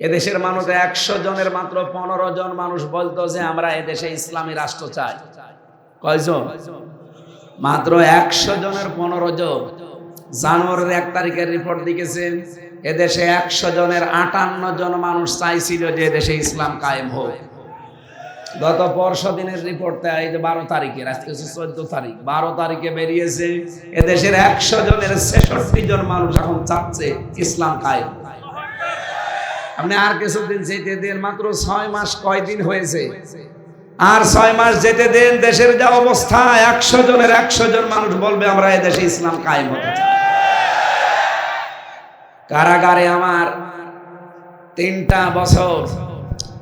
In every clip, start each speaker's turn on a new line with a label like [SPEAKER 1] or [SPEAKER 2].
[SPEAKER 1] এদেশের মানুষ একশো জনের মাত্র পনেরো জন মানুষ বলতো যে আমরা এদেশে ইসলামী রাষ্ট্র চাই। কয়জন? মাত্র একশো জনের পনেরো জন। জানুয়ারির এক তারিখের রিপোর্ট দিকেছেন এদেশে একশো জনের আটান্ন জন মানুষ চাইছিল যে এদেশে ইসলাম কায়েম হোক। গত পরশু দিনের রিপোর্টে এই যে বারো তারিখের, আজকে হচ্ছে চোদ্দ তারিখ। বারো তারিখে বেরিয়েছে এদেশের একশো জনের ছেষট্টি জন মানুষ এখন চাচ্ছে ইসলাম কায়েম। আপনি আর কিছুদিন যেতে দেন, মাত্র ছয় মাস কয়দিন হয়েছে আর ছয় মাস যেতে দেন, দেশের যা অবস্থা, একশো জনের একশো জন মানুষ বলবে, আমরা এদেশে ইসলাম কায়েম হতে চাই। কারাগারে আমার তিনটা বছর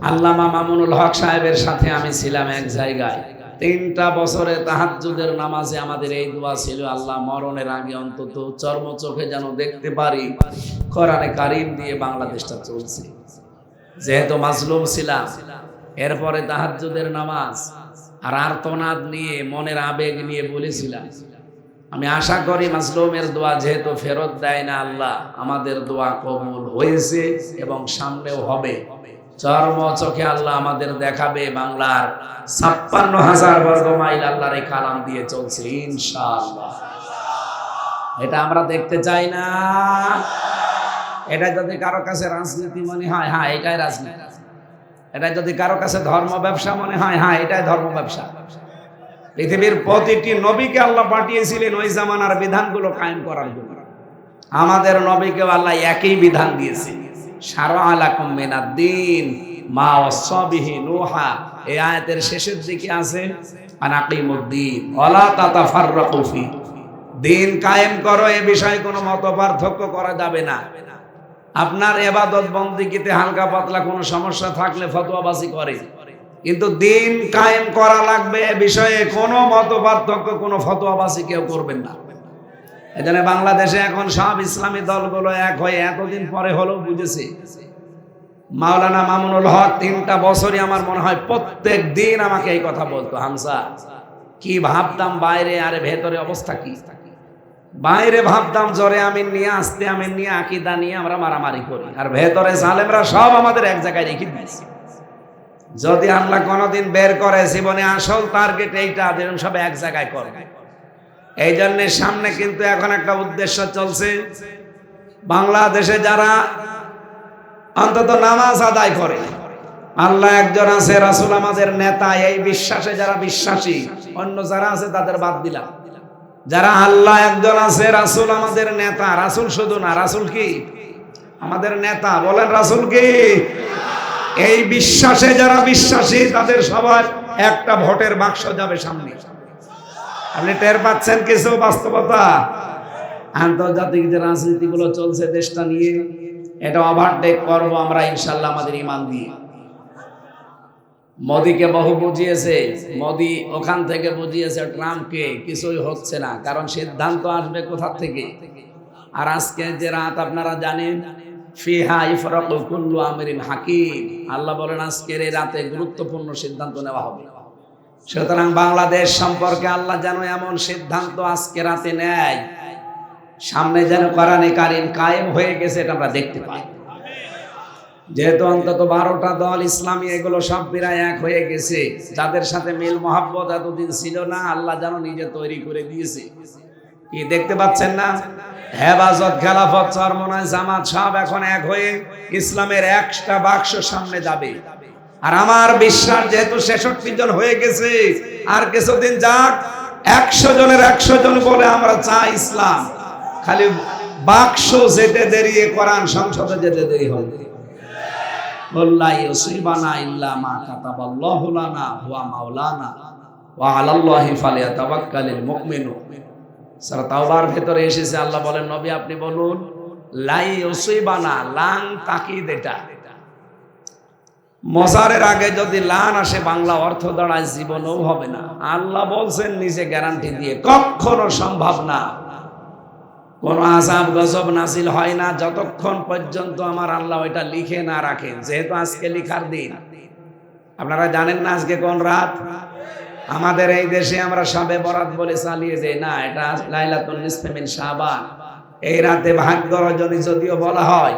[SPEAKER 1] আল্লামা মামুনুল হক সাহেবের সাথে আমি ছিলাম এক জায়গায় তিনটা বছরে তাহাজ্জুদের নামাজে আমাদের এই দোয়া ছিল, আল্লাহ মরণের আগে অন্তত চর্ম চোখে যেন দেখতে পারি, কোরআনে কারিম দিয়ে বাংলাদেশটা চলছে। যেহেতু মাজলুম ছিলাম, এরপরে তাহাজ্জুদের নামাজ আর আর্তনাদ নিয়ে মনের আবেগ নিয়ে বলেছিলাম। আমি আশা করি মাজলুমের দোয়া যেহেতু ফেরত দেয় না আল্লাহ, আমাদের দোয়া কবুল হয়েছে এবং সামনেও হবে। চর্ম চোখে আল্লাহ আমাদের দেখাবে বাংলার ছাপ্পান্ন হাজার বর্গ মাইল আল্লাহর এই কালাম দিয়ে চলছে, ইনশাআল্লাহ। এটা আমরা দেখতে চাই না। এটা যদি কারও কাছে রাজনীতি মনে হয় হ্যাঁ এটাই রাজনীতি। এটা যদি কারও কাছে ধর্ম ব্যবসা মনে হয় হ্যাঁ এটাই ধর্ম ব্যবসা। পৃথিবীর প্রতিটি নবীকে আল্লাহ পাঠিয়েছিলেন ওই জামানার বিধানগুলো কায়েম করার জন্য। আমাদের নবীকেও আল্লাহ একই বিধান দিয়েছে। আয়াতের শেষের দিকে আছে দিন কায়েম করো, এ বিষয়ে কোনো মত পার্থক্য করা যাবে না। আপনার এবাদত বন্দিগিতে হালকা পাতলা কোনো সমস্যা থাকলে ফতোয়াবাজি করে। কিন্তু দিন কায়েম করা লাগবে, এ বিষয়ে কোনো মত পার্থক্য কোনো ফতোয়াবাজি কেউ করবেন না। এজন্য বাংলাদেশে এখন সব ইসলামী দলগুলো এক হয়ে এতদিন পরে হলেও বুঝেছে। মাওলানা মামুনুল হক তিনটা বছরই আমার মনে হয় প্রত্যেক দিন আমাকে এই কথা বলতো হামসা কি ভাবতাম বাইরে আর ভেতরে অবস্থা কি? বাইরে ভাবতাম জ্বরে আমি নিয়ে আসতে আমি নিয়ে আকিদা নিয়ে আমরা মারামারি করি। আর ভেতরে জালেমরা সব আমাদের এক জায়গায় রেখে দিয়েছে। যদি আল্লাহ কোনোদিন বের করে, জীবনে আসল টার্গেট এইটা, যেরকম সব এক জায়গায় করে। এই জন্য সামনে কিন্তু এখন একটা উদ্দেশ্য চলছে। বাংলাদেশে যারা অন্তত নামাজ আদায় করে, আল্লাহ একজন আছে রাসুল আমাদের নেতা, এই বিশ্বাসে যারা বিশ্বাসী, অন্য যারা আছে তাদের বাদ দিলাম। যারা আল্লাহ একজন আছে রাসুল আমাদের নেতা, রাসুল শুধু না, রাসুল কি? আমাদের নেতা, বলেন রাসুল কি? এই বিশ্বাসে যারা বিশ্বাসী, তাদের সবার একটা ভোটের বাক্স যাবে সামনে। আপনি টের পাচ্ছেন কিছু বাস্তবতা? আন্তর্জাতিক যে রাজনীতিগুলো চলছে দেশটা নিয়ে, এটা ওভারটেক করব আমরা ইনশাল্লাহ আমাদের ইমান দিয়ে। মোদিকে বহু বুঝিয়েছে, মোদি ওখান থেকে বুঝিয়েছে ট্রাম্পকে, কিছুই হচ্ছে না, কারণ সিদ্ধান্ত আসবে কোথা থেকে? আর আজকে যে রাত আপনারা জানেন, ফিহা হাকিম, আল্লাহ বলেন আজকের এই রাতে গুরুত্বপূর্ণ সিদ্ধান্ত নেওয়া হবে। সুতরাং বাংলাদেশ সম্পর্কে আল্লাহ যেন এমন সিদ্ধান্ত আজকে রাতে নেয়। সামনে যেন কোরআনে কারিম কায়েম হয়ে গেছে, এটা আমরা দেখতে পাই। যেহেতু অন্তত বারোটা দল ইসলামী, এগুলো সব প্রায় এক হয়ে গেছে। যাদের সাথে মিল মহাব্বত এতদিন ছিল না, আল্লাহ যেন নিজে তৈরি করে দিয়েছে। কি দেখতে পাচ্ছেন না? হেফাজত, খেলাফত চরমনায় জামাত সব এখন এক হয়ে ইসলামের একটা বাক্স সামনে যাবে। আর আমার বিশ্বাস যেহেতু ছেষট্টি জন হয়ে গেছে, আর কিছুদিন যাক, একশো জনের একশো জন বলে আমরা চাই ইসলাম। খালি বাক্স যেতে দেরি কোরআন সংসদে যেতে দেরি হবে। বল্লাই মা হুয়া ওয়া ভিতরে এসেছে, আল্লাহ বলেন, নবী আপনি বলুন, লাই ইউসিবানা, লাং তাকিদ এটা মজারের আগে যদি লান আসে, বাংলা অর্থ দাঁড়ায় জীবনও হবে না। আল্লাহ বলছেন, নিজে গ্যারান্টি দিয়ে। কখনো সম্ভব না। কোন আজাব গজব নাসিল হয় না। যতক্ষণ পর্যন্ত আমার আল্লাহ ওইটা লিখে না রাখেন যেহেতু আজকে লিখার দিন। আপনারা জানেন না আজকে কোন রাত? আমাদের এই দেশে আমরা সবে বরাত বলে চালিয়ে দেই না, এটা লাইলাতুল নিসফে মিন শাবান। এই রাতে ভাগ্য রজনী যদিও বলা হয়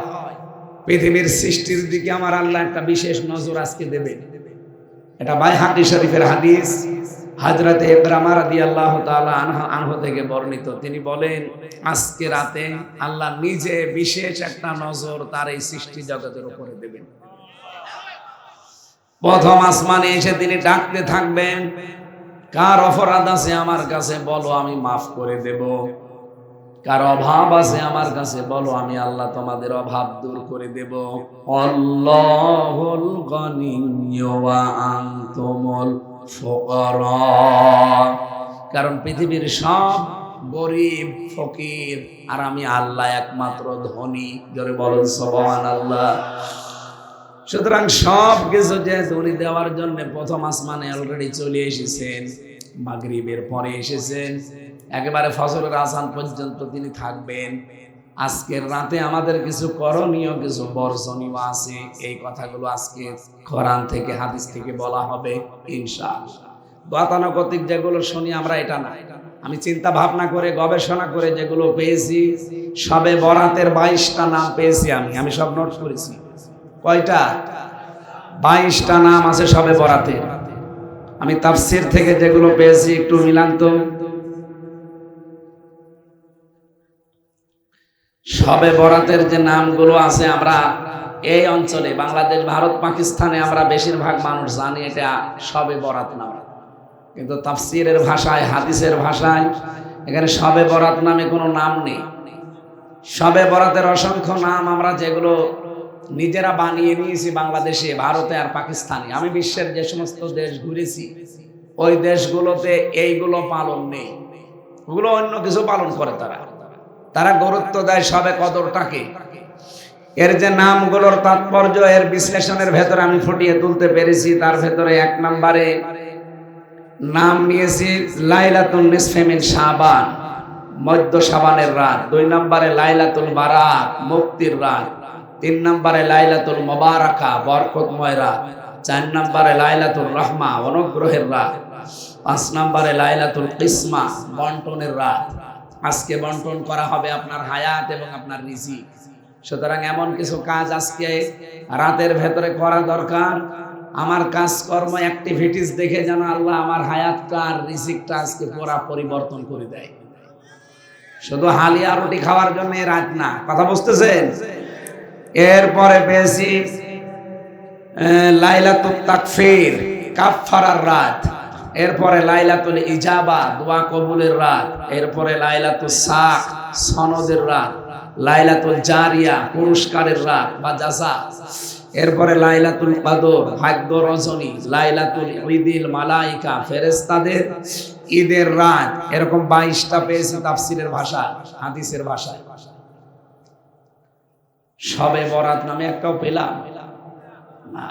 [SPEAKER 1] পৃথিবীর সৃষ্টির দিকে আমার আল্লাহ একটা বিশেষ নজর আজকে দেবেন এটা বাই হাদিস শরীফের হাদিস। হাজরাতে ইব্রাহিম রাদি আল্লাহ আনহ থেকে বর্ণিত। তিনি বলেন, আজকে রাতে আল্লাহ নিজে বিশেষ একটা নজর তার এই সৃষ্টি জগতের উপরে দেবেন। প্রথম আসমানে এসে তিনি ডাকতে থাকবেন, কার অপরাধ আছে আমার কাছে বলো, আমি মাফ করে দেব। কার অভাব আছে আমার কাছে, বলো আমি আল্লাহ তোমাদের অভাব দূর করে দেব। কারণ পৃথিবীর সব গরিব, ফকির, আর আমি আল্লাহ একমাত্র ধনী। জোরে বলেন আল্লাহ সুতরাং সব কিছু যে উনি দেওয়ার জন্য প্রথম আসমানে অলরেডি চলে এসেছেন, মাগরিবের পরে এসেছেন একেবারে ফসলের আসান পর্যন্ত তিনি থাকবেন। আজকের রাতে আমাদের কিছু করণীয়, কিছু বর্জনীয় আছে। এই কথাগুলো আজকে কোরআন থেকে, হাদিস থেকে বলা হবে, ইনশাআল্লাহ। গতানুগতিক যেগুলো শুনি আমরা, এটা না। আমি চিন্তা ভাবনা করে, গবেষণা করে যেগুলো পেয়েছি, সবে বরাতের বাইশটা নাম পেয়েছি আমি। আমি সব নোট করেছি। কয়টা? বাইশটা নাম আছে সবে বরাতের। আমি তাফসির থেকে যেগুলো পেয়েছি, একটু মিলান তো। সবে বরাতের যে নামগুলো আছে আমরা এই অঞ্চলে, বাংলাদেশ, ভারত, পাকিস্তানে আমরা বেশিরভাগ মানুষ জানি এটা সবে বরাত নাম। কিন্তু তাফসিরের ভাষায়, হাদিসের ভাষায় এখানে সবে বরাত নামে কোনো নাম নেই। সবে বরাতের অসংখ্য নাম আমরা যেগুলো নিজেরা বানিয়ে নিয়েছি বাংলাদেশে, ভারতে আর পাকিস্তানে। আমি বিশ্বের যে সমস্ত দেশ ঘুরেছি, ওই দেশগুলোতে এইগুলো পালন নেই। ওগুলো অন্য কিছু পালন করে তারা। তারা গুরুত্ব দেয় সবে কদরটাকে। এর যে নামগুলোর তাৎপর্য, এর বিশ্লেষণের ভেতরে আমি ফুটিয়ে তুলতে পেরেছি। তার ভেতরে এক নম্বরে নাম নিয়েছি লাইলাতুল নিসফেমিন শাবান, মধ্য শাবানের রাত। দুই নম্বরে লাইলাতুল বারাত মুক্তির রাত। তিন নম্বরে লাইলাতুল মোবারকা, বরকতময় রাত। চার নম্বরে লাইলাতুল রহমা, অনুগ্রহের রাত। পাঁচ নম্বরে লাইলাতুল কিসমা, বন্টনের রাত। আজকে বন্টন করা হবে আপনার হায়াত এবং আপনার রিজি সুতরাং এমন কিছু কাজ আজকে রাতের ভেতরে করা দরকার। আমার কাজকর্ম অ্যাক্টিভিটিস দেখে যেন আল্লাহ আমার হায়াতটা আর রিজিকটা আজকে পুরা পরিবর্তন করে দেয়। শুধু হালিয়া রুটি খাওয়ার জন্য রাত না, কথা বুঝতেছেন? এরপরে পেয়েছি লাইলাতুল তাকফির, কাফফারার রাত। এরপরে লাইলাতুল ইজাবা, দোয়া কবুলের রাত। এরপরে লাইলাতুল সাক, সনদের রাত। লাইলাতুল জারিয়া, পুরস্কারের রাত বা জাসা এরপরে লাইলাতুল কদর, ভাগ্য রজনী, লাইলাতুল ঈদিল মালাইকা ফেরেস্তাদের ঈদের রাত। এরকম বাইশটা পেয়েছি তাফসিরের ভাষা, হাদিসের ভাষায় সবে বরাত নামে একটাও পেলাম না।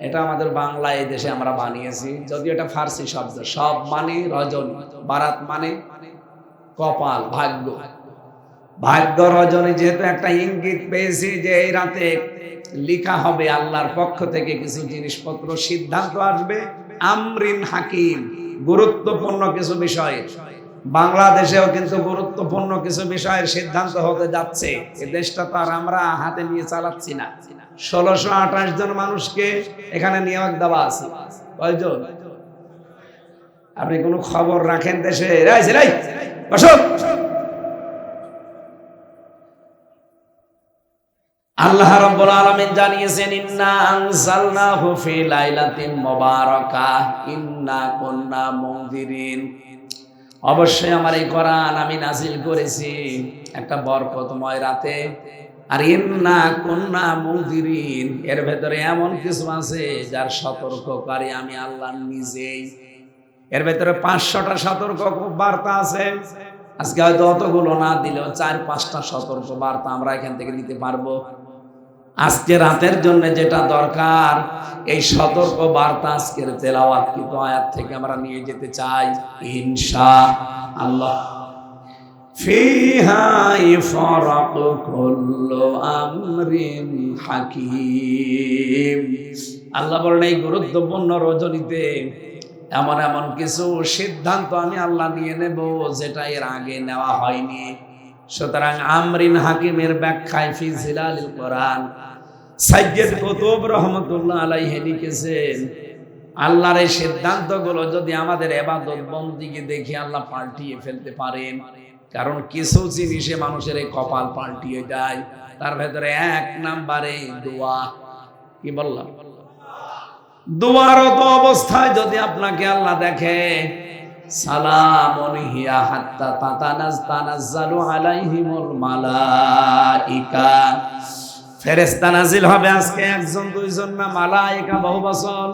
[SPEAKER 1] এটা আমাদের বাংলা এই দেশে আমরা বানিয়েছি। যদিও এটা ফার্সি শব্দ, সব মানে রজনী, বারাত মানে কপাল, ভাগ্য। ভাগ্য, রজনী যেহেতু একটা ইঙ্গিত পেয়েছি যে এই রাতে লিখা হবে আল্লাহর পক্ষ থেকে কিছু জিনিসপত্র, সিদ্ধান্ত আসবে। আমরিন হাকিম, গুরুত্বপূর্ণ কিছু বিষয় বাংলাদেশেও কিন্তু গুরুত্বপূর্ণ কিছু বিষয়ের সিদ্ধান্ত হতে যাচ্ছে। এই দেশটা তো আর আমরা হাতে নিয়ে চালাচ্ছি না। ষোলোশো আঠাশ জন মানুষকে এখানে নিয়োগ দেওয়া আছে। কয়জন? আপনি কোনো খবর রাখেন দেশে? আল্লাহ রাব্বুল আলামিন জানিয়েছেন, ইন্না আনজালনাহু ফি লাইলাতিন মুবারাকা, ইন্না কুন্না মুনজিরিন। অবশ্যই আমার এই কোরআন আমি নাজিল করেছি একটা বরকতময় রাতে। আর ইন্না কুন্না মুনজিরিন, এর ভেতরে এমন কিছু আছে যার সতর্ককারী আমি আল্লাহ নিজেই। এর ভেতরে পাঁচশোটা সতর্ক বার্তা আছে। আজকে হয়তো অতগুলো না দিলেও চার পাঁচটা সতর্ক বার্তা আমরা এখান থেকে দিতে পারব। আজকে রাতের জন্য যেটা দরকার, এই সতর্ক বার্তা আজকের তেলাওয়াত, কিন্তু আয়াত থেকে আমরা নিয়ে যেতে চাই ইনশা আল্লাহ ফিহা ইফরাক কুল্লু আমরিন হাকিম। আল্লাহ বলেন, এই গুরুত্বপূর্ণ রজনীতে এমন এমন কিছু সিদ্ধান্ত আমি আল্লাহ নিয়ে নেব, যেটা এর আগে নেওয়া হয়নি। সুতরাং আমরিন হাকিমের ব্যাখ্যায়, ফি জিলালিল কোরআন সাইয়েদ কুতুব রহমতুল্লাহ আলাইহি লিখেছেন, আল্লাহর এই সিদ্ধান্তগুলো যদি আমাদের এবাদত বন্দিকে দেখে আল্লাহ পাল্টিয়ে ফেলতে পারেন, কারণ কিছু জিনিসে মানুষের এই কপাল পাল্টিয়ে যায়, তার ভেতরে এক নাম্বারে দোয়া। কি বললাম? দোয়ারত অবস্থায় যদি আপনাকে আল্লাহ দেখে, সালামুন হিয়া হাত্তা তানাজ্জালু আলাইহিমুল মালাইকা। ফেরেশতা নাজিল হবে আজকে একজন, দুইজন না, মালাইকা বহু বছর।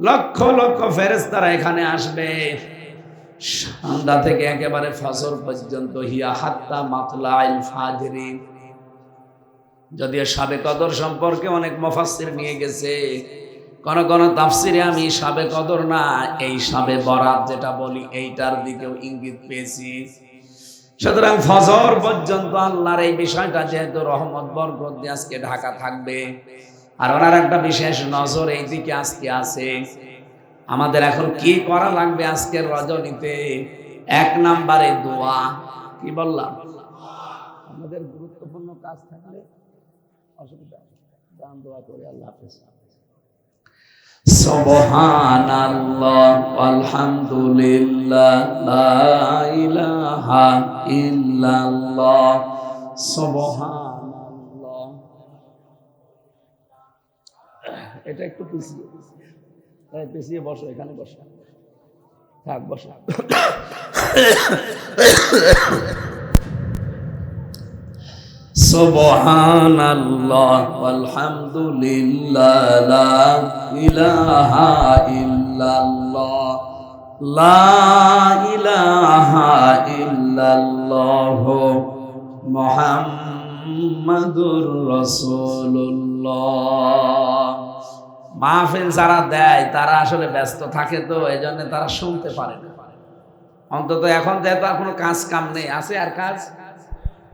[SPEAKER 1] লক্ষ লক্ষ ফেরেশতারা এখানে আসবে। সন্ধ্যা থেকে একেবারে ফজর পর্যন্ত হিয়া হাত্তা মাতলাইল ফাজরিন। যদিও সাবে কদর সম্পর্কে অনেক মফাসির নিয়ে গেছে, কোন কোন তাফসিরে আমি সাবে কদর না, এই সাবে বরাত যেটা বলি, এইটার দিকেও ইঙ্গিত পেয়েছি। সুতরাং ফজর পর্যন্ত আল্লাহর এই বিষয়টা যেহেতু রহমত, বরকত দিয়ে আজকে ঢাকা থাকবে। আর ওনার একটা বিশেষ নজর এই দিকে আজকে আছে। আমাদের এখন কি করা লাগবে আজকের রজনীতে? এক নাম্বারে দোয়া। কি বললাম? আমাদের গুরুত্বপূর্ণ কাজ থাকলে অসুবিধা দান দোয়া করে, আল্লাহ হাফেজ। সুবহানাল্লাহ আলহামদুলিল্লাহ লা ইলাহা ইল্লাল্লাহ এটা একটু পিছিয়ে পিছিয়ে বসো এখানে বসো। থাক বসো। সুবহানাল্লাহ আলহামদুলিল্লাহ লা ইলাহা ইল্লাল্লাহ, লা ইলাহা ইল্লাল্লাহ মুহাম্মাদুর রাসূলুল্লাহ। মাহফিল যারা দেয়, তারা আসলে ব্যস্ত থাকে তো এই জন্য তারা শুনতে পারে না। অন্তত এখন যেহেতু আর কোনো কাজ কাম নেই, আছে আর কাজ?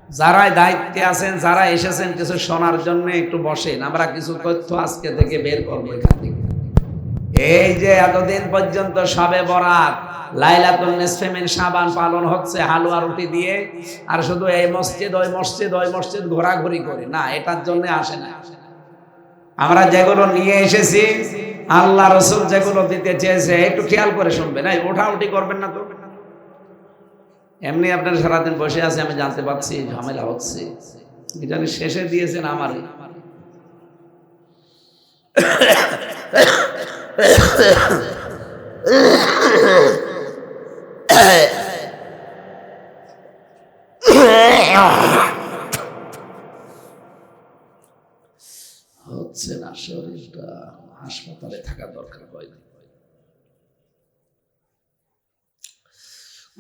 [SPEAKER 1] যারাই দায়িত্বে আছেন যারা এসেছেন, কিছু শোনার জন্য একটু বসেন। আমরা কিছু তথ্য আজকে থেকে বের করব এখান থেকে। এই যে এতদিন পর্যন্ত সবে বরাত লাইলাতুল শাবান পালন হচ্ছে হালুয়া রুটি দিয়ে, আর শুধু এই মসজিদ, ওই মসজিদ ওই মসজিদ ঘোরাঘুরি করে। না, এটার জন্য আসে না। আমরা যেগুলো নিয়ে এসেছি, আল্লাহ রসুল যেগুলো দিতে চেয়েছে, একটু খেয়াল করে শুনবেন। ওঠা উঠি করবেন না তো? এমনি আপনার সারাদিন বসে আছে, আমি জানতে পারছি, ঝামেলা হচ্ছে। জানি শেষে দিয়েছেন আমারে। হচ্ছে না, শরীরটা হাসপাতালে থাকা দরকার হয়নি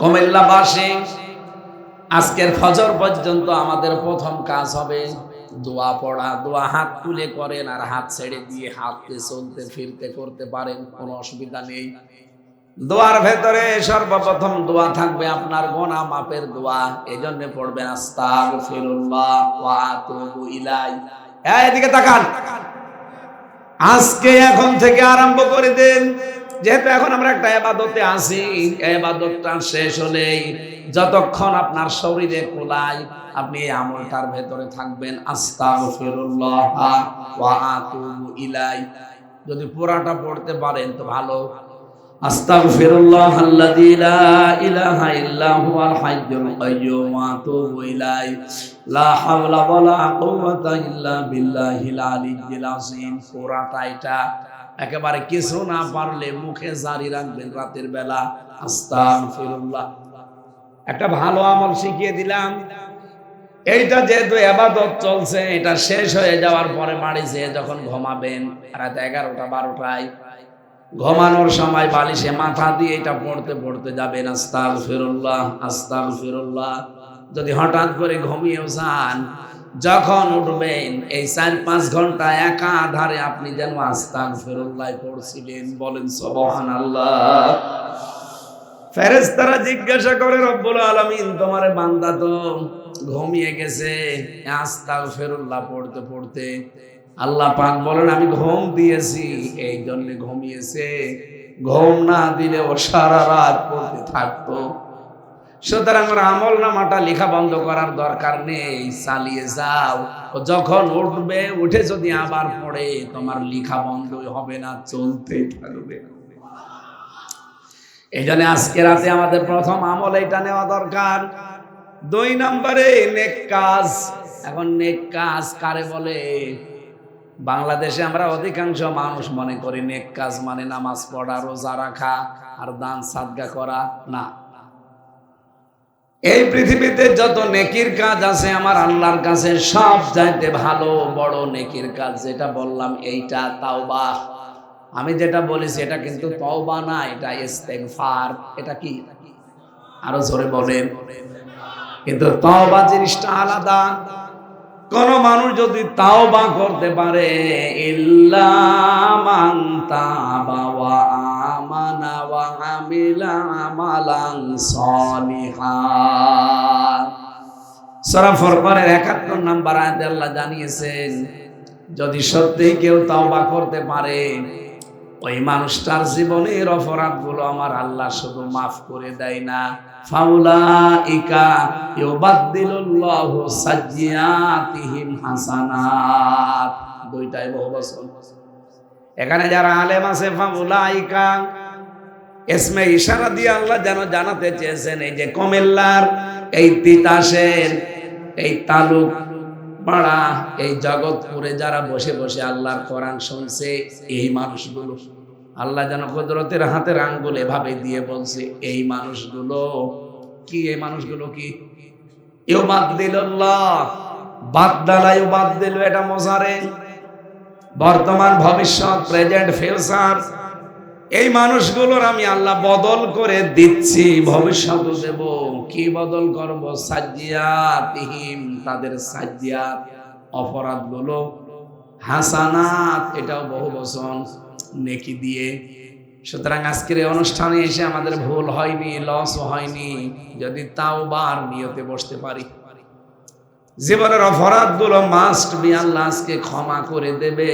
[SPEAKER 1] কুমিল্লাবাসী আজকের ফজর পর্যন্ত আমাদের প্রথম কাজ হবে দোয়া পড়া, দোয়া হাত তুলে করেন আর হাত ছেড়ে দিয়ে হাতকে চলতে, ফিরতে, করতে পারেন, কোনো অসুবিধা নেই। দোয়ার ভেতরে সর্বপ্রথম দোয়া থাকবে আপনার গোনা মাপের দোয়া এই জন্য পড়বেন আস্তাগফিরুল্লাহ ওয়া আতুবু ইলাই এদিকে তাকান। আজকে এখন থেকে আরম্ভ করে দেন। যেহেতু এখন আমরা একটা এবাদতে আছি এবাদতটা শেষ হলেই যতক্ষণ আপনার শরীরে কোলায়, আপনি এই আমলটার ভেতরে থাকবেন। ইলাই। যদি পুরাটা পড়তে পারেন তো ভালো। আস্তাগফিরুল্লাহ পুরাটা এটা। একেবারে কিছু না পারলে মুখে জারি রাখবেন রাতের বেলা। আস্তাগফিরুল্লাহ। একটা ভালো আমল শিখিয়ে দিলাম। এইটা যেহেতু এবাদত চলছে, এটা শেষ হয়ে যাওয়ার পরে বাড়ি যেয়ে যখন ঘুমাবেন, রাত এগারোটা, বারোটায়। ঘুমানোর সময় বালিশে মাথা দিয়ে এটা পড়তে পড়তে যাবেন। আস্তাগ ফিরুল্লাহ আস্তাগ ফিরুল্লাহ যদি হঠাৎ করে ঘুমিয়েও যান যখন উঠবেন, এই চার পাঁচ ঘণ্টা একা আধারে আপনি যেন আস্তাগ ফিরুল্লাহ পড়ছিলেন, বলেন সবহান আল্লাহ ফেরেস্তারা জিজ্ঞাসা করে, রব্বুল আলমিন, তোমার বান্দা তো ঘুমিয়ে গেছে আস্তাগ ফেরুল্লাহ পড়তে পড়তে। আল্লাহ পাক বলেন, আমি ঘুম দিয়েছি, এই জন্য ঘুমিয়েছে। ঘুম না দিলে ও সারা রাত পড়তে থাকতো। সুতরাং আমল নামাটা লেখা বন্ধ করার দরকার নেই, চালিয়ে যাও। যখন উঠবে, উঠে যদি আবার পড়ে, তোমার লেখা বন্ধ হবে না চলতেই থাকবে। এই জন্য আজকে রাতে আমাদের প্রথম আমল এটা নেওয়া দরকার। দুই নম্বরে নেক কাজ। এখন নেক কাজ কারে বলে? বাংলাদেশে আমরা অধিকাংশ মানুষ মনে করি নেক কাজ মানে নামাজ পড়া, রোজা রাখা আর দান সাদগা করা। না এই পৃথিবীতে যত নেকির কাজ আছে আমার আল্লাহর কাছে সব চাইতে ভালো, বড় নেকির কাজ যেটা বললাম এইটা, তাওবা। আমি যেটা বলেছি, এটা কিন্তু তওবা না, এটা ইস্তেগফার। এটা কি? আরও জোরে বলেন। কিন্তু তওবা জিনিসটা আলাদা। কোন মানুষ যদি তাওবা করতে পারে, ইল্লা মান তাবা ওয়া আমানা ওয়া আমিলা আমালান সলিহান সূরা ফুরকানের 71 নম্বর আয়াতে আল্লাহ জানিয়েছেন, যদি সত্যি কেউ তাওবা করতে পারে, ওই মানুষটার জীবনের অপরাধগুলো আমার আল্লাহ শুধু মাফ করে দেয় না। ফাউলাইকা ইউবাদদিলুল্লাহু সাজ্জিয়াতিহিম হাসানাত। দুইটাই বহু বছর। এখানে যারা আলেম আছে ফাউলা ফাউলাইকা এসমে ইশারা দিয়ে আল্লাহ যেন জানাতে চেয়েছেন, এই যে কমেল্লার, এই তিতাসের, এই তালুক পাড়া, এই জগৎপুরে যারা বসে বসে আল্লাহর কোরআন শুনছে, এই মানুষগুলো। আল্লাহ যেন কুদরতের হাতের আঙ্গুল এভাবে দিয়ে বলছে, এই মানুষগুলো কি, এই মানুষগুলো কি? ইউ বাদ দিল বাদ দালা ইউ বাদ দিল এটা মজারে। বর্তমান ভবিষ্যৎ, প্রেজেন্ট, ফিউচার এই মানুষগুলোর আমি আল্লাহ বদল করে দিচ্ছি ভবিষ্যৎ দেব। কি বদল করব? সাজ্জিয়াতিহিম তাদের সাজ্জিয়াত অপরাধগুলো। হাসানাত, এটাও বহু বচন নেকি দিয়ে। সুতরাং আজকের এই অনুষ্ঠানে এসে আমাদের ভুল হয়নি লস হয়নি, যদি তাও বার নিয়তে বসতে পারি। জীবনের অপরাধগুলো মাস্ট বি আল্লাহ আজকে ক্ষমা করে দেবে।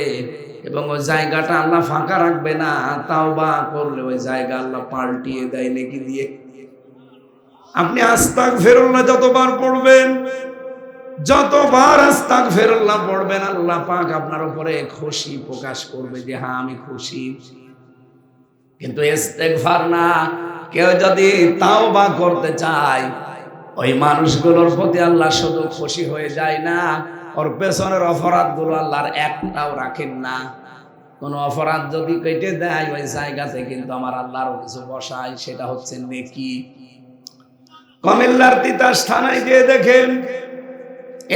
[SPEAKER 1] এবং ওই জায়গাটা আল্লাহ ফাঁকা রাখবে না তাও বা করলে ওই জায়গা আল্লাহ পাল্টিয়ে দেয় নাকি দিয়ে। আপনি আস্তাক ফেরুল্লাহ যতবার পড়বেন, যতবার আস্তাক ফেরুল্লাহ পড়বেন, আল্লাহ পাক আপনার উপরে খুশি প্রকাশ করবে যে হ্যাঁ আমি খুশি। কিন্তু ইস্তেগফার না, কেউ যদি তাও বা করতে চায়, ওই মানুষগুলোর প্রতি আল্লাহ শুধু খুশি হয়ে যায় না। ওর পেছনের অপরাধগুলো আল্লাহর একটাও রাখেন না। কোন অপরাধ যদি কেটে দেয়, ওই জায়গাতে কিন্তু আমার আল্লাহরও কিছু বসায়, সেটা হচ্ছে নেকি। কমিল্লার তিতাস থানায় গিয়ে দেখেন,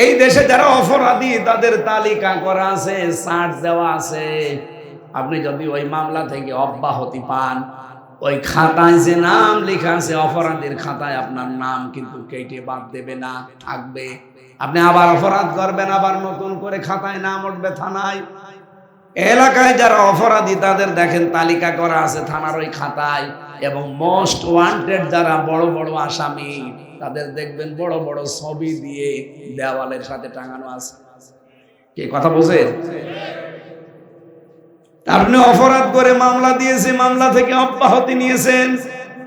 [SPEAKER 1] এই দেশে যারা অপরাধী, তাদের তালিকা করা আছে চার্জ দেওয়া আছে। আপনি যদি ওই মামলা থেকে অব্যাহতি পান, ওই খাতায় যে নাম লেখা আছে, অপরাধীর খাতায় আপনার নাম কিন্তু কেটে বাদ দেবে না, থাকবে। আপনি আবার অপরাধ করবেন, আবার নতুন করে খাতায় নাম উঠবে থানায়। এলাকায় যারা অপরাধী, তাদের দেখেন তালিকা করা আছে থানার ওই খাতায়। এবং মোস্ট ওয়ান্টেড যারা বড় বড় আসামি, তাদের দেখবেন বড় বড় ছবি দিয়ে দেওয়ালের সাথে টাঙানো আছে। কে কথা বোঝেন আপনি অপরাধ করে মামলা দিয়েছে, মামলা থেকে অব্যাহতি নিয়েছেন।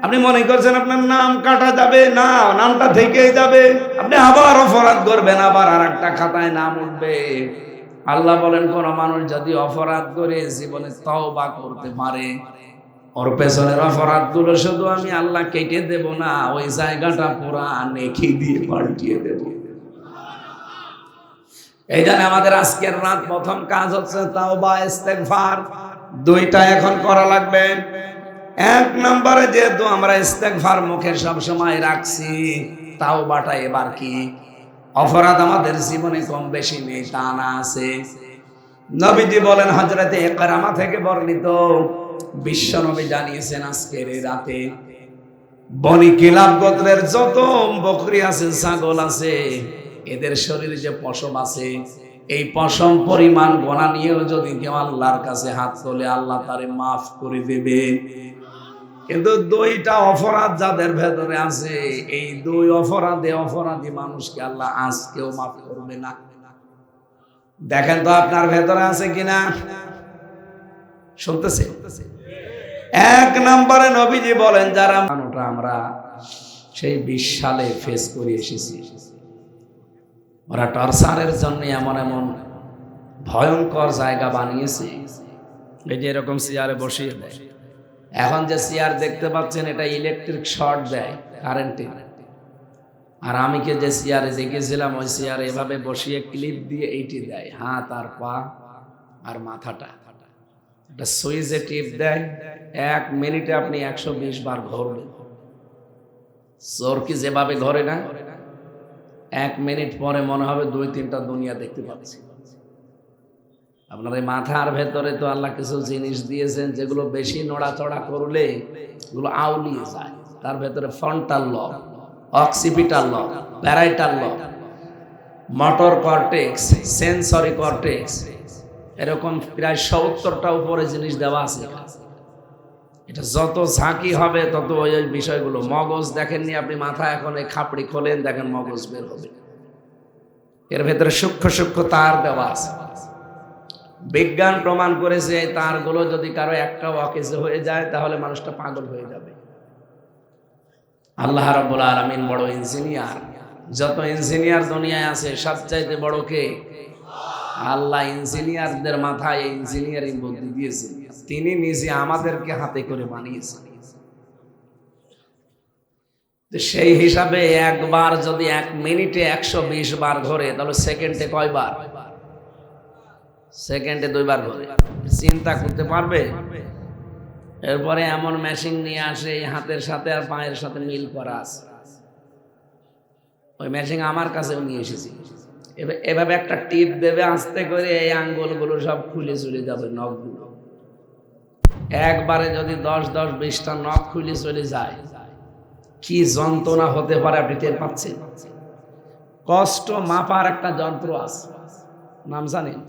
[SPEAKER 1] আপনি মনে করছেন আপনার নাম কাটা যাবে? না, নামটা থেকেই যাবে। আপনি আবার অপরাধ করবেন, আবার আর একটা খাতায় নাম উঠবে। আল্লাহ বলেন, কোন মানুষ যদি অপরাধ করে জীবনে তওবা করতে পারে, ওর পেছনের অপরাধগুলো শুধু আমি আল্লাহ কেটে দেব না, ওই জায়গাটা পুরা নেখি দিয়ে পাল্টিয়ে দেব। এই জন্য আমাদের আজকের রাত প্রথম কাজ হচ্ছে তাও বা দুইটা এখন করা লাগবে। এক নম্বরে যেহেতু আমরা ইস্তেগফার মুখে সব সময় রাখছি, তাও বাটা এবার কি? অপরাধ আমাদের জীবনে কম বেশি নেই, তা না আছে। নবীজি বলেন হজরতে একরামা থেকে বর্ণিত, বিশ্ব নবী জানিয়েছেন আজকের রাতে, বনি কিলাব গোত্রের যত বকরি আছে, ছাগল আছে, এদের শরীরে যে পশম আছে, এই পশম পরিমাণ গোনা নিয়েও যদি কেউ আল্লাহর কাছে হাত তোলে, আল্লাহ তারে মাফ করে দেবে। কিন্তু দুইটা অপরাধ যাদের ভেতরে আছে, এই দুই অপরাধে অপরাধী মানুষকে আল্লাহ আজকেও মাফ করবে না। দেখেন তো আপনার ভেতরে আছে কিনা? শুনতেছে? এক নম্বরে নবীজি বলেন, যারা ওটা আমরা সেই বিশ সালে ফেস করে এসেছি। ওরা টর্চারের জন্য এমন এমন ভয়ঙ্কর জায়গা বানিয়েছে। এই যে এরকম চেয়ারে বসিয়ে দেয়। এখন যে চেয়ার দেখতে পাচ্ছেন, এটা ইলেকট্রিক শর্ট দেয় কারেন্টে আর আমি কে যে চেয়ারে দেখেছিলাম, ওই চেয়ারে এভাবে বসিয়ে ক্লিপ দিয়ে এইটি দেয়, হাত আর পা আর মাথাটা। একটা সুইচে টিপ দেয়, এক মিনিটে আপনি একশো বিশ বার ঘুরবেন। চোর কি যেভাবে ঘরে না? এক মিনিট পরে মনে হবে দুই তিনটা দুনিয়া দেখতে পাচ্ছি। আপনার এই মাথার ভেতরে তো আল্লাহ কিছু জিনিস দিয়েছেন যেগুলো বেশি নড়াচড়া করলে এগুলো আউলিয়ে যায়। তার ভেতরে frontal lobe occipital lobe parietal lobe motor cortex sensory cortex এরকম প্রায় সত্তরটা উপরে জিনিস দেওয়া আছে এটা যত ঝাঁকি হবে, তত ওই ওই বিষয়গুলো। মগজ দেখেননি আপনি, মাথা এখন এই খাপড়ি খোলেন, দেখেন মগজ বের হবে। এর ভেতরে সূক্ষ্ম সূক্ষ্ম তার দেওয়া আছে। বিজ্ঞান প্রমাণ করেছে, তারগুলো যদি কারও একটা অকেজে হয়ে যায়, তাহলে মানুষটা পাগল হয়ে যাবে। আল্লাহ রাব্বুল আলামিন বড় ইঞ্জিনিয়ার। যত ইঞ্জিনিয়ার দুনিয়ায় আছে, সবচাইতে বড় কে? আল্লাহ ইঞ্জিনিয়ারদের মাথায় ইঞ্জিনিয়ারিং বুদ্ধি দিয়েছেন তিনি নিজে আমাদেরকে হাতে করে বানিয়েছেন। সেই হিসাবে একবার যদি এক মিনিটে একশো বিশ বার ঘোরে তাহলে সেকেন্ডে কয়বার? সেকেন্ডে দুইবার ঘোরে চিন্তা করতে পারবে? এরপরে এমন মেশিন নিয়ে আসে, এই হাতের সাথে আর পায়ের সাথে মিল করা আছে। ওই মেশিন আমার কাছেও নিয়ে এসেছি। এভাবে একটা টিপ দেবে আস্তে করে, এই আঙ্গুলগুলো সব খুলে চলে যাবে নখগুলো। একবারে যদি দশ দশ, বিশটা নখ খুলে চলে যায়, কি যন্ত্রণা হতে পারে আপনি টের পাচ্ছেন? কষ্ট মাপার একটা যন্ত্র আছে। নাম জানেন?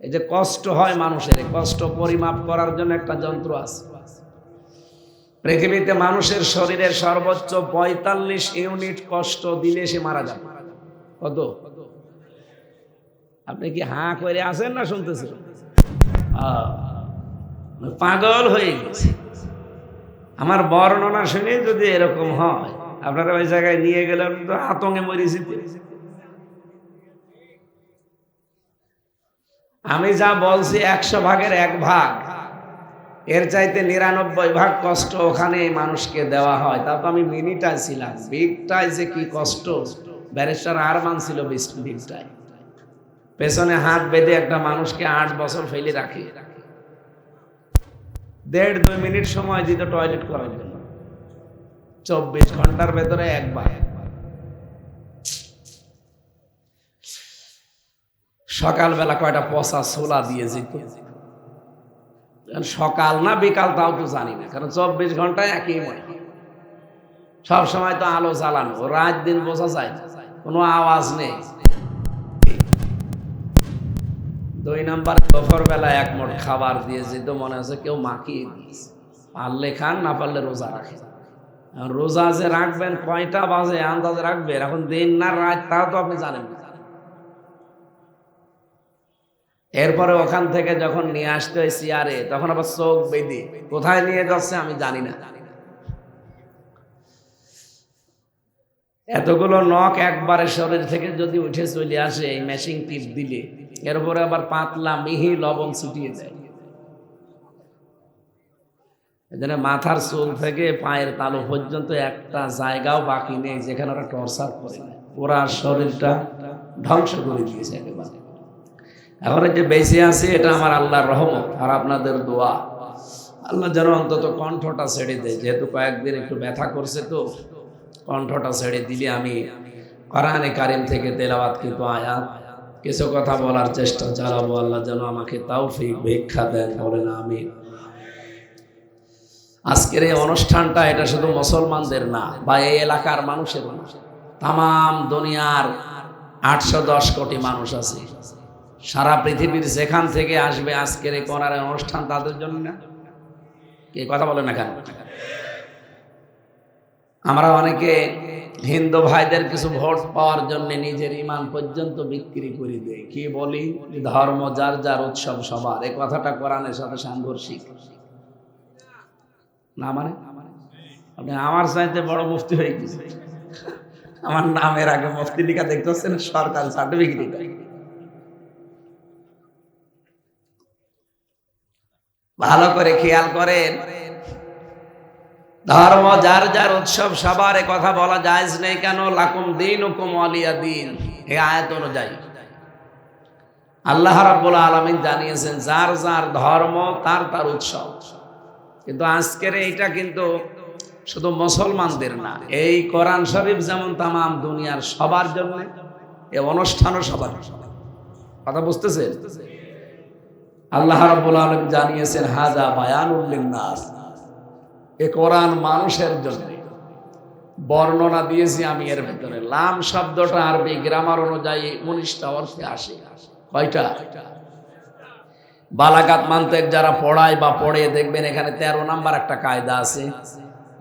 [SPEAKER 1] এই যে কষ্ট হয় মানুষের, কষ্ট পরিমাপ করার জন্য একটা যন্ত্র আছে। পৃথিবীতে মানুষের শরীরের সর্বোচ্চ পঁয়তাল্লিশ ইউনিট কষ্ট দিলে সে মারা যাবে। কত? আপনি কি হাঁ করে আছেন না শুনতেছেন? পাগল হয়ে গেছে। আমার বর্ণনা শুনে যদি এরকম হয়, আপনারা ওই জায়গায় নিয়ে গেলেন তো আতঙ্কে মরেছি আমি যা বলছি একশো ভাগের এক ভাগ। এর চাইতে নিরানব্বই ভাগ কষ্ট ওখানে মানুষকে দেওয়া হয়। তা তো আমি মিনিটায় ছিলাম। বিগটায় যে কি কষ্ট। ব্যারিস্টার আর মানছিল বিগটায় পেছনে হাত বেঁধে একটা মানুষকে আট বছর ফেলে রাখে। দেড় দুই মিনিট সময় দিত টয়লেট করার জন্য। চব্বিশ ঘণ্টার ভেতরে একবার। সকালবেলা কয়টা পচা ছোলা দিয়ে যেত সকাল না বিকাল তাও তো জানি না, কারণ চব্বিশ ঘন্টায় একই মনে সব সময় তো আলো জ্বালানো রাত দিন বোঝা যায়, কোনো আওয়াজ নেই। দুই নাম্বার দুপুর বেলা এক মোট খাবার দিয়ে যেত মনে হচ্ছে কেউ মাখিয়ে দিয়েছে। পারলে খান, না পারলে রোজা রাখে রোজা যে রাখবেন, কয়টা বাজে আন্দাজে রাখবেন এখন দিন না রাত, তাও তো আপনি জানেন না। এরপরে ওখান থেকে যখন নিয়ে আসতে হয় সিয়ারে তখন আবার চোখ বেঁধে, কোথায় নিয়ে যাচ্ছে আমি জানি না। এতগুলো নখ একবারে শরীর থেকে যদি উঠে চলে আসে, এই মেশিন টিপ দিলে, এরপরে আবার পাতলা, মিহি লবণ ছুটিয়ে দেয়। এখানে মাথার চুল থেকে পায়ের তালু পর্যন্ত একটা জায়গাও বাকি নেই, যেখানে ওরা টর্চার করে। ওরা শরীরটা ধ্বংস করে দিয়েছে একেবারে। এখন যে বেঁচে আছি, এটা আমার আল্লাহর রহমত আর আপনাদের দোয়া। আল্লাহ যেন অন্তত কণ্ঠটা ছেড়ে দেয়। যেহেতু কয়েকদিন একটু ব্যথা করছে তো, কণ্ঠটা ছেড়ে দিলে আমি কোরআনে কারিম থেকে তেলাওয়াত কিন্তু আয়াত, কিছু কথা বলার চেষ্টা চালাবো। আল্লাহ যেন আমাকে তাওফিক ভিক্ষা দেন, বলেন আমি আজকের এই অনুষ্ঠানটা এটা শুধু মুসলমানদের না, বা এই এলাকার মানুষের তাম দুনিয়ার আটশো দশ কোটি মানুষ আছে। সারা পৃথিবীর যেখান থেকে আসবে আজকের এই কোরআন অনুষ্ঠান তাদের জন্য না? কে কথা বলে না কেন? আমরা অনেকে হিন্দু ভাইদের কিছু ভোট পাওয়ার জন্য নিজের ইমান পর্যন্ত বিক্রি করে দেয় কি বলি? ধর্ম যার যার উৎসব সবার। এই কথাটা কোরআনের সাথে সাংঘর্ষিক। না মানে? আপনি আমার চাইতে বড় মুফতি হয়ে গেছে আমার নামের আগে মুফতি লিখা দেখতে পাচ্ছেন, সরকার সার্টিফিকেট ভালো করে খেয়াল করেন। ধর্ম যার যার উৎসব, সবার কথা বলা যায় নেই কেন? লাকুম দিন হুকুম আলিয়া দিন। এ আয়াত অনুযায়ী। আল্লাহ রাব্বুল আলামিন জানিয়েছেন, যার যার ধর্ম, তার তার উৎসব। কিন্তু আজকের এইটা কিন্তু শুধু মুসলমানদের না, এই কোরআন শরীফ যেমন তামাম দুনিয়ার সবার জন্য এই অনুষ্ঠানও সবার কথা বুঝতেছেন? আল্লাহ রাব্বুল আলামিন জানিয়েছেন হাজা বায়ানুল লিন্নাস। এ কোরআন মানুষের জন্য। বর্ণনা দিয়েছি আমি এর ভিতরে। লাম শব্দটা আরবি, গ্রামার অনুযায়ী উনিশটা অর্থে আসে কয়টা? বালাকাত মান্তেক যারা পড়ায় বা পড়ে, দেখবেন এখানে তেরো নাম্বার একটা কায়দা আছে।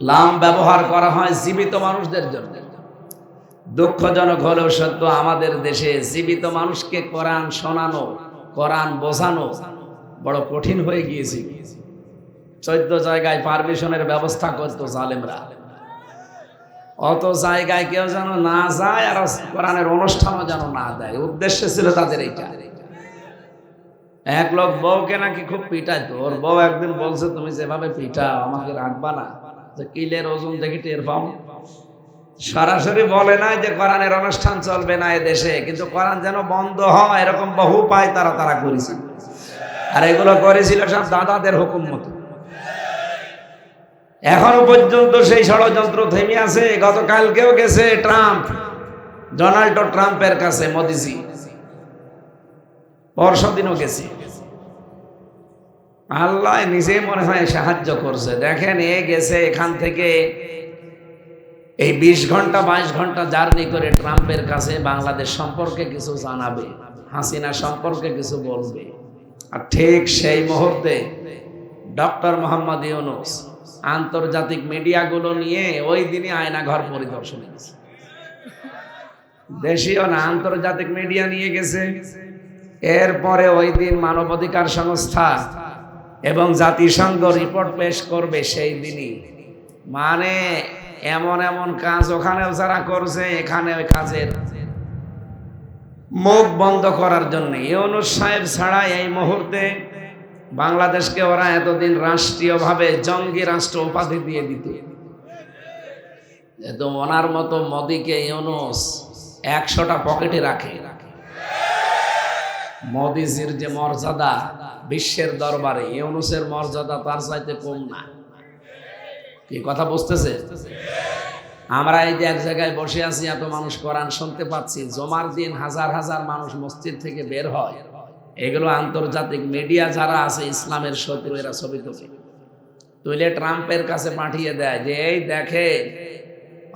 [SPEAKER 1] লাম ব্যবহার করা হয় জীবিত মানুষদের জন্য। দুঃখজনক হলেও সত্য, আমাদের দেশে জীবিত মানুষকে কোরআন শোনানো, কোরআন বোঝানো বড় কঠিন হয়ে গিয়েছে। চোদ্দ জায়গায় পারমিশনের ব্যবস্থা করতো জালেমরা। অত জায়গায় কেউ যেন না যায় আর কোরআনের অনুষ্ঠানও যেন না দেয়। উদ্দেশ্য ছিল তাদের এইটা। এক লোক বউকে নাকি খুব পিটাইতো। ওর বউ একদিন বলছে, তুমি যেভাবে পিটাও, আমাকে রাখবা না। যে কিলের ওজন দেখি টের পাও। সরাসরি বলে না যে কোরআনের অনুষ্ঠান চলবে না এ দেশে, কিন্তু কোরআন যেন বন্ধ হয়, এরকম বহু পায় তারা তারা করেছিল আর এগুলো করেছিল সব দাদাদের হুকুম মতো। এখনও পর্যন্ত সেই ষড়যন্ত্র থেমে আছে। গতকালকেও গেছে ট্রাম্প, ডোনাল্ড ট্রাম্পের কাছে, মোদিজি। পরশু দিনও গেছে। আল্লাহ নিজে মনে হয় সাহায্য করছে। দেখেন, এ গেছে এখান থেকে এই বিশ ঘণ্টা, বাইশ ঘণ্টা জার্নি করে ট্রাম্পের কাছে বাংলাদেশ সম্পর্কে কিছু জানাবে, হাসিনা সম্পর্কে কিছু বলবে। আর ঠিক সেই মুহূর্তে ডক্টর মোহাম্মদ ইউনুস আন্তর্জাতিক মিডিয়াগুলো নিয়ে ওই দিনই আয়নাঘর পরিদর্শনে গেছে। দেশীয় না, আন্তর্জাতিক মিডিয়া নিয়ে গেছে। এরপরে ওই দিন মানবাধিকার সংস্থা এবং জাতিসংঘ রিপোর্ট পেশ করবে সেই দিনই। মানে এমন এমন কাজ ওখানেও যারা করছে এখানে ওই কাজের মুখ বন্ধ করার জন্য। ইউনুস সাহেব ছাড়া এই মুহূর্তে বাংলাদেশকে ওরা এতদিন রাষ্ট্রীয়ভাবে জঙ্গি রাষ্ট্র উপাধি দিয়ে দিত। তো ওনার মতো মোদিকে ইউনুস একশোটা পকেটে রাখে। মোদিজির যে মর্যাদা বিশ্বের দরবারে, ইউনুসের মর্যাদা তার চাইতে কম না। কি কথা বুঝতেছে? আমরা এই যে এক জায়গায় বসে আছি, এত মানুষ কোরআন শুনতে পাচ্ছি, জমার দিন হাজার হাজার মানুষ মসজিদ থেকে বের হয়। এগুলো আন্তর্জাতিক মিডিয়া যারা আছে, ইসলামের শত্রু, এরা ছবি তোলে। তুলে ট্রাম্পের কাছে পাঠিয়ে দেয় যে, এই দেখে,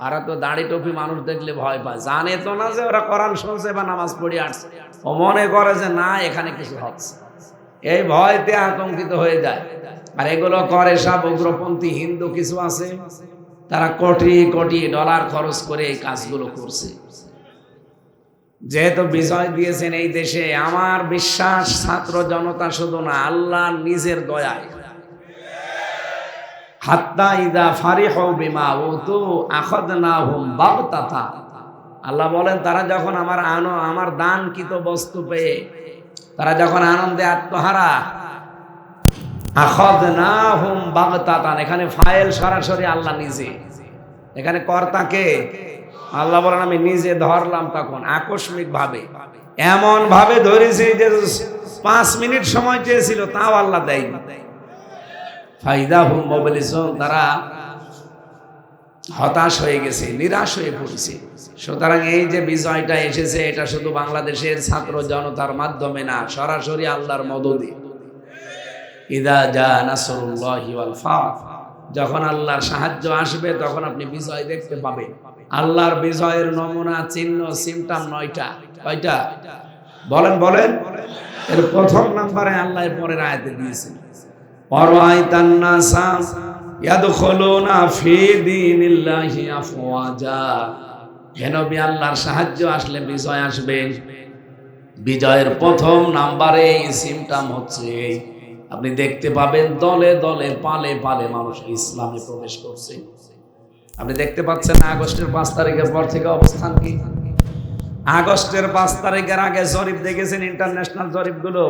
[SPEAKER 1] ওরা তো দাড়ি টপি মানুষ দেখলে ভয় পায়। জানে তো না যে ওরা কোরআন শুনছে বা নামাজ পড়ে আসছে। ও মনে করে যে, না, এখানে কিছু হচ্ছে। এই ভয়তে আতঙ্কিত হয়ে যায়। আর এগুলো করে সব উগ্রপন্থী, হিন্দু কিছু আছে? তারা কোটি কোটি ডলার খরচ করে এই কাজগুলো করছে। যেহেতু বিজয় দিয়েছেন এই দেশে, আমার বিশ্বাস ছাত্র জনতা শুধু না, আল্লাহ নিজের দয়ায়। হাত্তা ইদা ফারিহ বিমা ও তো আখদ না হুম বাবতাতা আল্লাহ বলেন, তারা যখন আমার আনো, আমার দানকৃত বস্তু পেয়ে, তারা যখন আনন্দে আত্মহারা এখানে ফাইল সরাসরি আল্লাহ নিজে। এখানে কর্তাকে? আল্লাহ বলেন, আমি নিজে ধরলাম তখন আকস্মিক ভাবে এমন ভাবে ধরেছি যে পাঁচ মিনিট সময় চেয়েছিল, তাও আল্লাহ দেয় ফাইদা হুম তারা হতাশ হয়ে গেছে, নিরাশ হয়ে পড়েছে। সুতরাং এই যে বিজয়টা এসেছে, এটা শুধু বাংলাদেশের ছাত্র জনতার মাধ্যমে না, সরাসরি আল্লাহর মদদে। ইদা যা নাসরুল্লাহি ওয়াল ফাত যখন আল্লাহর সাহায্য আসবে, তখন আপনি বিজয় দেখতে পাবেন। আল্লাহর বিজয়ের নমুনা চিহ্ন সিমটাম নয়টা। কয়টা? বলেন বলেন। এর প্রথম নাম্বারে আল্লাহ পরের আয়াতে দিয়েছেন। অরাইতান নাসা ইয়াদখুলুনা ফি দীনিল্লাহি আফওয়াজা। হে নবী, আল্লাহর সাহায্য আসলে বিজয় আসবে। বিজয়ের প্রথম নাম্বারে এই সিমটাম হচ্ছে এই আপনি দেখতে পাবেন দলে দলে, পালে পালে মানুষ ইসলামে প্রবেশ করছে। আপনি দেখতে পাচ্ছেন আগস্টের পাঁচ তারিখের পর থেকে অবস্থান কি? আগস্টের পাঁচ তারিখের আগে জরিপ দেখেছেন ইন্টারন্যাশনাল জরিপগুলো?